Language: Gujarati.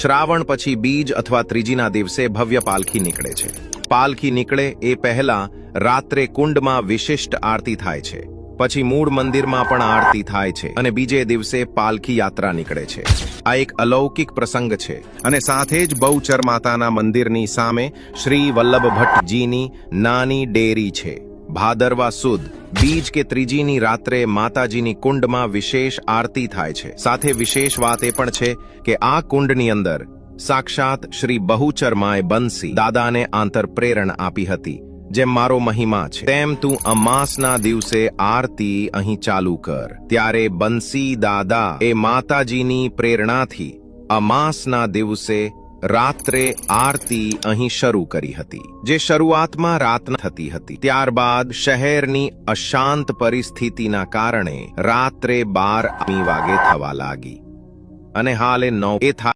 શ્રાવણ પછી બીજ અથવા ત્રીજીના દિવસે ભવ્ય પાલખી નીકળે છે. પાલખી નીકળે એ પહેલા રાત્રે કુંડમાં વિશિષ્ટ આરતી થાય છે. પછી મૂળ મંદિરમાં પણ આરતી થાય છે અને બીજે દિવસે પાલખી યાત્રા નીકળે છે. આ એક અલૌકિક પ્રસંગ છે અને સાથે જ બહુચર માતાના મંદિરની સામે શ્રી વલ્લભ ભટ્ટજીની નાની ડેરી છે. ભાદરવા સુદ, બીજ કે ત્રીજીની રાત્રે માતાજીની કુંડમાં વિશેષ આરતી થાય છે. સાથે વિશેષ વાત એ પણ છે કે આ કુંડની અંદર સાક્ષાત શ્રી બહુચરમાએ બંસી દાદાને આંતર પ્રેરણ આપી હતી, જેમ મારો મહિમા છે. તેમ તું અમાસના દિવસે આરતી અહીં ચાલુ કર. ત્યારે બંસી દાદા એ માતાજીની પ્રેરણાથી અમાસના દિવસે રાત્રે આરતી અહીં શરૂ કરી હતી, જે શરૂઆતમાં રાતના થતી હતી. ત્યારબાદ શહેરની અશાંત પરિસ્થિતિના કારણે રાત્રે બાર વાગે થવા લાગી. અને હાલે નવ એ થાય